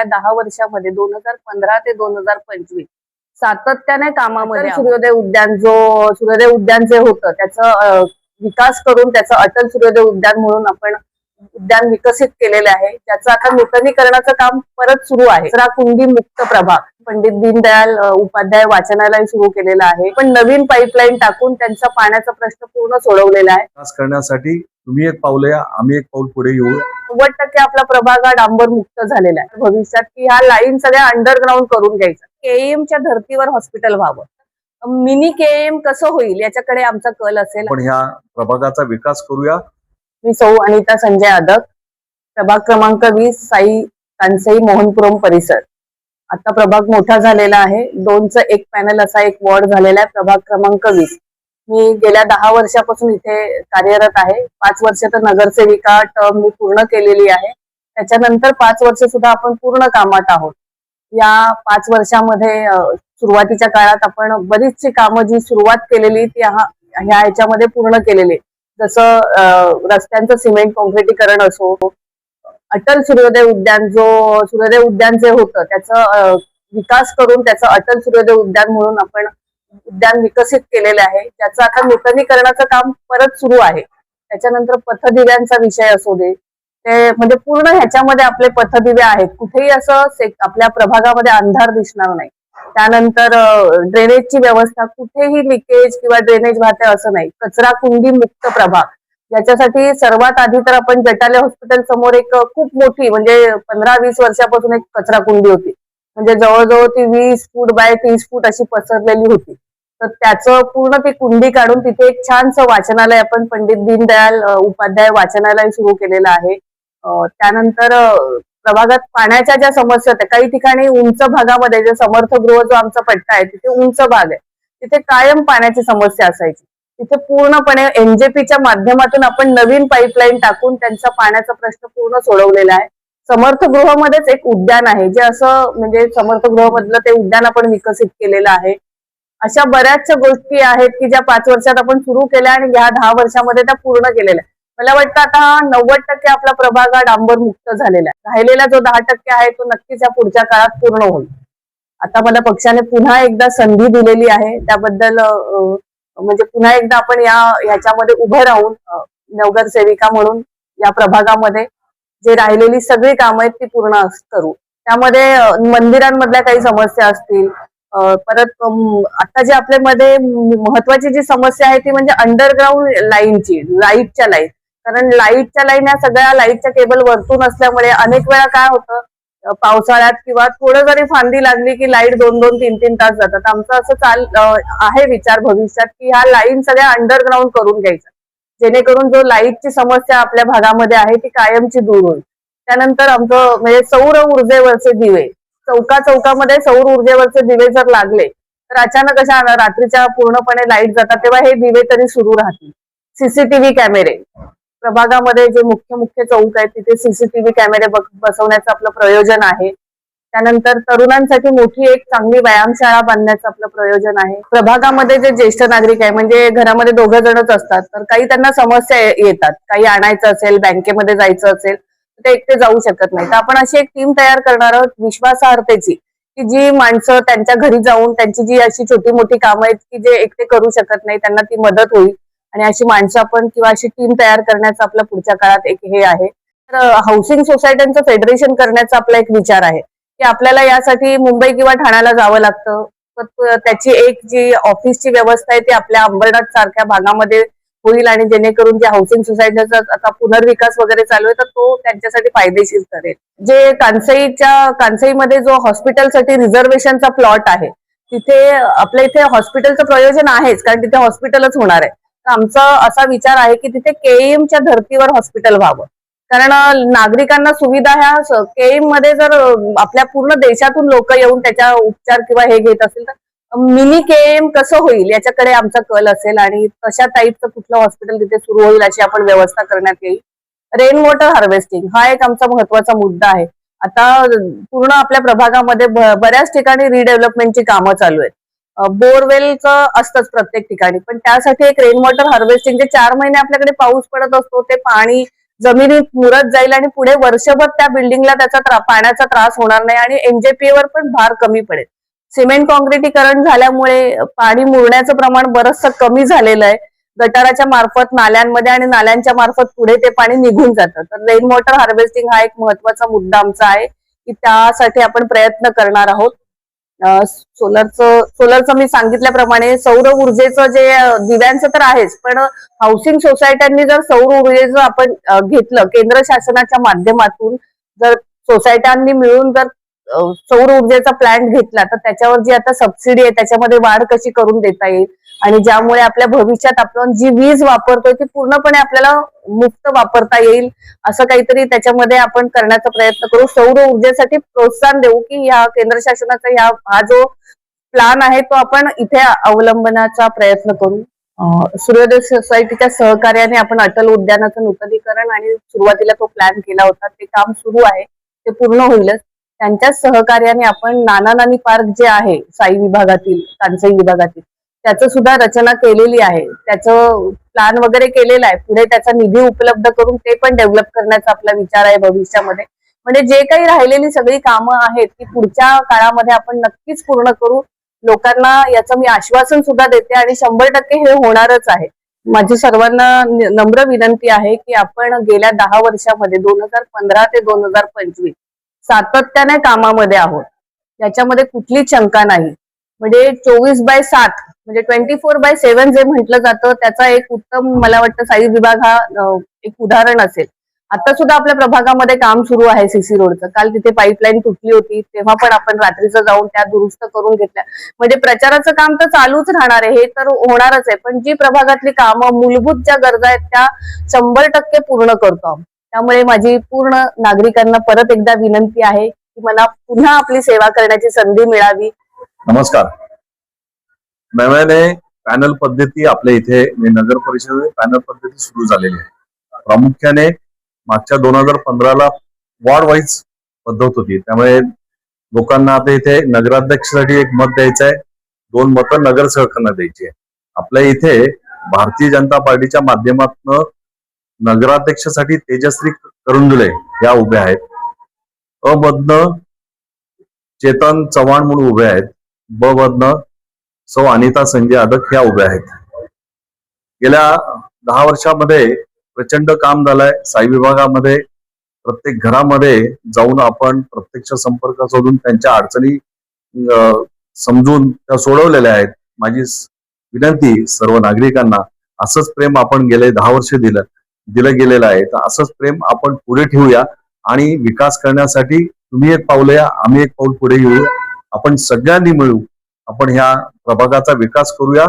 गेल्या दहा वर्षामध्ये दोन हजार पंधरा ते दोन हजार पंचवीस सातत्याने कामामध्ये सूर्योदय उद्यान जो सूर्योदय उद्यान जे होतं त्याचं विकास करून त्याचं अटल सूर्योदय उद्यान म्हणून आपण उद्यान विकसित केलेले आहे. त्याचं आता नूतनीकरणाचं काम परत सुरू आहे. कचरा कुंडी मुक्त प्रभाग. पंडित दीनदयाल उपाध्याय वाचनालय सुरू केलेलं आहे. पण नवीन पाईपलाईन टाकून त्यांचा पाण्याचा प्रश्न पूर्ण सोडवलेला आहे. विकास करण्यासाठी तुम्ही एक पाऊल या आम्ही एक पाऊल पुढे येऊ नव्वद टक्के आपला प्रभाग हा डांबर मुक्त झालेला आहे. भविष्यात की ह्या लाईन सगळ्या अंडरग्राऊंड करून घ्यायच्या केएमच्या धर्तीवर हॉस्पिटल व्हावं. मिनी केएम कसं होईल याच्याकडे आमचा कल असेल. पण ह्या प्रभागाचा विकास करूया. मी सौ अनिता संजय आदक प्रभाग क्रमांक वीस साई कांसई मोहनपुरम परिसर. आता प्रभाग मोठा झालेला आहे. दोनचं एक पॅनल असा एक वॉर्ड झालेला आहे. प्रभाग क्रमांक वीस. मी गेल्या दहा वर्षापासून इथे कार्यरत आहे. पाच वर्ष तर नगरसेविका टर्म मी पूर्ण केलेली आहे. त्याच्यानंतर पाच वर्ष सुद्धा आपण पूर्ण कामात आहोत. या पाच वर्षामध्ये सुरुवातीच्या काळात आपण बरीचशी कामं जी सुरुवात केलेली ती ह्या ह्याच्यामध्ये पूर्ण केलेली. जसं रस्त्यांचं सिमेंट कॉन्क्रिटीकरण असो अटल सूर्योदय उद्यान जो सूर्योदय उद्यान जे होतं त्याचं विकास करून त्याचं अटल सूर्योदय उद्यान म्हणून आपण उद्यान विकसित केलेले आहे त्याचं आता नूतनीकरणाचं काम परत सुरू आहे. त्याच्यानंतर पथदिव्यांचा विषय असू दे ते म्हणजे पूर्ण ह्याच्यामध्ये आपले पथदिवे आहेत. कुठेही असं आपल्या प्रभागामध्ये अंधार दिसणार नाही. त्यानंतर ड्रेनेजची व्यवस्था कुठेही लिकेज किंवा ड्रेनेज वाहते असं नाही. कचरा कुंडी मुक्त प्रभाग. याच्यासाठी सर्वात आधी तर आपण जटाले हॉस्पिटल समोर एक खूप मोठी म्हणजे पंधरा वीस वर्षापासून एक कचरा कुंडी होती. म्हणजे जवळजवळ ती वीस फूट बाय तीस फूट अशी पसरलेली होती. तर त्याचं पूर्ण ती कुंडी काढून तिथे एक छानसं वाचनालय आपण पंडित दीनदयाल उपाध्याय वाचनालय सुरू केलेलं आहे. त्यानंतर प्रभागात पाण्याच्या ज्या समस्या होत्या काही ठिकाणी उंच भागामध्ये जे समर्थगृह जो आमचा पट्टा आहे तिथे उंच भाग आहे. तिथे कायम पाण्याची समस्या असायची. तिथे पूर्णपणे एनजेपीच्या माध्यमातून आपण नवीन पाईपलाईन टाकून त्यांचा पाण्याचा प्रश्न पूर्ण सोडवलेला आहे. समर्थगृहामध्येच एक उद्यान आहे जे असं म्हणजे समर्थगृहामधलं ते उद्यान आपण विकसित केलेलं आहे. अशा बऱ्याचशा गोष्टी आहेत की ज्या पाच वर्षात आपण सुरू केल्या आणि ह्या दहा वर्षामध्ये त्या पूर्ण केलेल्या मला वाटतं आता हा नव्वद टक्के आपला प्रभाग हा डांबर मुक्त झालेला आहे. राहिलेला जो दहा टक्के आहे तो नक्कीच या पुढच्या काळात पूर्ण होईल. आता मला पक्षाने पुन्हा एकदा संधी दिलेली आहे. त्याबद्दल म्हणजे पुन्हा एकदा आपण या ह्याच्यामध्ये उभं राहून नवगरसेविका म्हणून या प्रभागामध्ये जे राहिलेली सगळी कामं आहेत ती पूर्ण करू. त्यामध्ये मंदिरांमधल्या काही समस्या असतील परत आता जे आपल्यामध्ये महत्वाची जी समस्या आहे ती म्हणजे अंडरग्राऊंड लाईनची लाईटच्या लाईन कारण लाईटच्या लाईन या सगळ्या लाईटच्या केबल वरतून असल्यामुळे अनेक वेळा काय होतं पावसाळ्यात किंवा थोडं जरी फांदी लागली की लाइट दोन दोन तीन तीन तास जातात. आमचं असं चाल आहे विचार भविष्यात की ह्या लाईन सगळ्या अंडरग्राऊंड करून घ्यायचा जेणेकरून जो लाईटची समस्या आपल्या भागामध्ये आहे ती कायमची दूर होईल. त्यानंतर आमचं म्हणजे सौर ऊर्जेवरचे दिवे चौका चौकामध्ये सौर ऊर्जेवरचे दिवे जर लागले तर अचानक अशा रात्रीच्या पूर्णपणे लाइट जातात तेव्हा हे दिवे तरी सुरू राहतील. सीसीटीव्ही कॅमेरे. प्रभागामध्ये जे मुख्य मुख्य चौक आहेत तिथे सीसीटीव्ही कॅमेरे बसवण्याचं आपलं प्रयोजन आहे. त्यानंतर तरुणांसाठी मोठी एक चांगली व्यायामशाळा बांधण्याचं आपलं प्रयोजन आहे. प्रभागामध्ये जे ज्येष्ठ नागरिक आहे म्हणजे घरामध्ये दोघं जणच असतात तर काही त्यांना समस्या येतात. काही आणायचं असेल बँकेमध्ये जायचं असेल तर ते एकटे जाऊ शकत नाही तर आपण अशी एक टीम तयार करणार आहोत विश्वासार्हतेची की जी माणसं त्यांच्या घरी जाऊन त्यांची जी अशी छोटी मोठी कामं आहेत की जे एकटे करू शकत नाही त्यांना ती मदत होईल. आणि अशी माणसं आपण किंवा अशी टीम तयार करण्याचा आपला पुढच्या काळात एक हे आहे. तर हाऊसिंग सोसायट्यांचं फेडरेशन करण्याचा आपला एक विचार आहे. की आपल्याला यासाठी मुंबई किंवा ठाण्याला जावं लागतं. तर त्याची एक जी ऑफिसची व्यवस्था आहे ती आपल्या अंबरनाथ सारख्या भागामध्ये होईल आणि जेणेकरून जे हाऊसिंग सोसायटीचा आता पुनर्विकास वगैरे चालू आहे तर तो त्यांच्यासाठी फायदेशीर ठरेल. जे कांसईच्या कांसईमध्ये जो हॉस्पिटलसाठी रिझर्वेशनचा प्लॉट आहे तिथे आपल्या इथे हॉस्पिटलचं प्रयोजन आहेच कारण तिथे हॉस्पिटलच होणार आहे. तर आमचा असा विचार आहे की तिथे केईएमच्या धर्तीवर हॉस्पिटल व्हावं. कारण नागरिकांना सुविधा ह्या केईएममध्ये जर आपल्या पूर्ण देशातून लोक येऊन त्याच्या उपचार किंवा हे घेत असेल तर मिनी केएम कसं होईल? याच्याकडे आमचा कल असेल आणि तशा टाईपचं कुठलं हॉस्पिटल तिथे सुरू होईल अशी आपण व्यवस्था करण्यात येईल? रेन वॉटर हार्वेस्टिंग हा एक आमचा महत्त्वाचा मुद्दा आहे. आता पूर्ण आपल्या प्रभागामध्ये बऱ्याच ठिकाणी रिडेव्हलपमेंटची कामं चालू आहेत. बोरवेलचं असतंच प्रत्येक ठिकाणी. पण त्यासाठी एक रेन वॉटर हार्वेस्टिंग जे चार महिने आपल्याकडे पाऊस पडत असतो ते पाणी जमिनीत मुरत जाईल आणि पुढे वर्षभर त्या बिल्डिंगला त्याचा त्रा- पाण्याचा त्रास होणार नाही आणि एनजेपी वर पण भार कमी पडेल. सिमेंट कॉन्क्रिटीकरण झाल्यामुळे पाणी मुरण्याचं प्रमाण बरचसं कमी झालेलं आहे. गटाराच्या मार्फत नाल्यांमध्ये आणि नाल्यांच्या मार्फत पुढे ते पाणी निघून जातं. तर रेन वॉटर हार्वेस्टिंग हा एक महत्त्वाचा मुद्दा आमचा आहे की त्यासाठी आपण प्रयत्न करणार आहोत. सोलरचं सोलरचं मी सांगितल्याप्रमाणे सौर ऊर्जेचं जे दिव्यांचं तर आहेच पण हाऊसिंग सोसायट्यांनी जर सौर ऊर्जेचं आपण घेतलं केंद्र शासनाच्या माध्यमातून जर सोसायट्यांनी मिळून जर सौर ऊर्जेचा प्लांट घेतला तर त्याच्यावर जी आता सबसिडी आहे त्याच्यामध्ये वाढ कशी करून देता येईल? आणि ज्यामुळे आपल्या भविष्यात आपण जी वीज वापरतोय ती पूर्णपणे आपल्याला मुक्त वापरता येईल असं काहीतरी त्याच्यामध्ये आपण करण्याचा प्रयत्न करू. सौर ऊर्जेसाठी प्रोत्साहन देऊ की ह्या केंद्र शासनाचा ह्या हा जो प्लान आहे तो आपण इथे अवलंबनाचा प्रयत्न करू. सूर्योदय सोसायटीच्या सहकार्याने आपण अटल उद्यानाचं नूतनीकरण आणि सुरुवातीला तो प्लॅन केला होता ते काम सुरू आहे ते पूर्ण होईलच. त्यांच्याच सहकार्याने आपण नाना नानी पार्क जे आहे साई विभागातील तानसाई विभागातील त्याचं सुद्धा रचना केलेली आहे. त्याचं प्लॅन वगैरे केलेलं आहे. पुढे त्याचा निधी उपलब्ध करून ते पण डेव्हलप करण्याचा आपला विचार आहे भविष्यामध्ये. म्हणजे जे काही राहिलेली सगळी कामं आहेत ती पुढच्या काळामध्ये आपण नक्कीच पूर्ण करू. लोकांना याचं मी आश्वासन सुद्धा देते आणि शंभर टक्के हे होणारच आहे. माझी सर्वांना नम्र विनंती आहे की आपण गेल्या दहा वर्षामध्ये दोन हजार पंधरा ते दोन हजार पंचवीस सातत्याने कामामध्ये आहोत. याच्यामध्ये कुठलीच शंका नाही. म्हणजे चोवीस बाय सात म्हणजे ट्वेंटी फोर बाय सेव्हन जे म्हटलं जातं त्याचा एक उत्तम मला वाटतं साई विभाग हा एक उदाहरण असेल. आता सुद्धा आपल्या प्रभागामध्ये काम सुरू आहे सीसी रोडचं. काल तिथे पाईपलाईन तुटली होती तेव्हा पण आपण रात्रीचं जाऊन त्या दुरुस्त करून घेतल्या. म्हणजे प्रचाराचं काम तर चालूच राहणार आहे हे तर होणारच आहे. पण जी प्रभागातली कामं मूलभूत ज्या गरजा आहेत त्या शंभर टक्के पूर्ण करतो त्यामुळे माझी पूर्ण नागरिकांना परत एकदा विनंती आहे की मला पुन्हा आपली सेवा करण्याची संधी मिळावी. नमस्कार. नव्याने पॅनल पद्धती आपल्या इथे नगर परिषद पॅनल पद्धती सुरू झालेली आहे. प्रामुख्याने मागच्या दोन हजार पंधराला वॉर्ड वाईज पद्धत होती. त्यामुळे लोकांना आता इथे नगराध्यक्षासाठी एक मत द्यायचं आहे. दोन मतं नगरसेवकांना द्यायची आहे. आपल्या इथे भारतीय जनता पार्टीच्या माध्यमातून नगराध्यक्षासाठी तेजश्री करुंदुले या उभ्या आहेत. अ मधनं चेतन चव्हाण म्हणून उभे आहेत. ब मधनं सौ अनिता संजय आदक ह्या उभ्या आहेत. गेल्या दहा वर्षामध्ये प्रचंड काम झालंय. साई विभागामध्ये प्रत्येक घरामध्ये जाऊन आपण प्रत्यक्ष संपर्क साधून त्यांच्या अडचणी अं, समजून त्या सोडवलेल्या आहेत. माझी विनंती सर्व नागरिकांना असंच प्रेम आपण गेले दहा वर्ष दिलं. दिलं गेलेलं आहे. तर असंच प्रेम आपण पुढे ठेवूया आणि विकास करण्यासाठी तुम्ही एक पाऊल या आम्ही एक पाऊल पुढे येऊ आपण सगळ्यांनी मिळू आपण ह्या प्रभागाचा विकास करूया.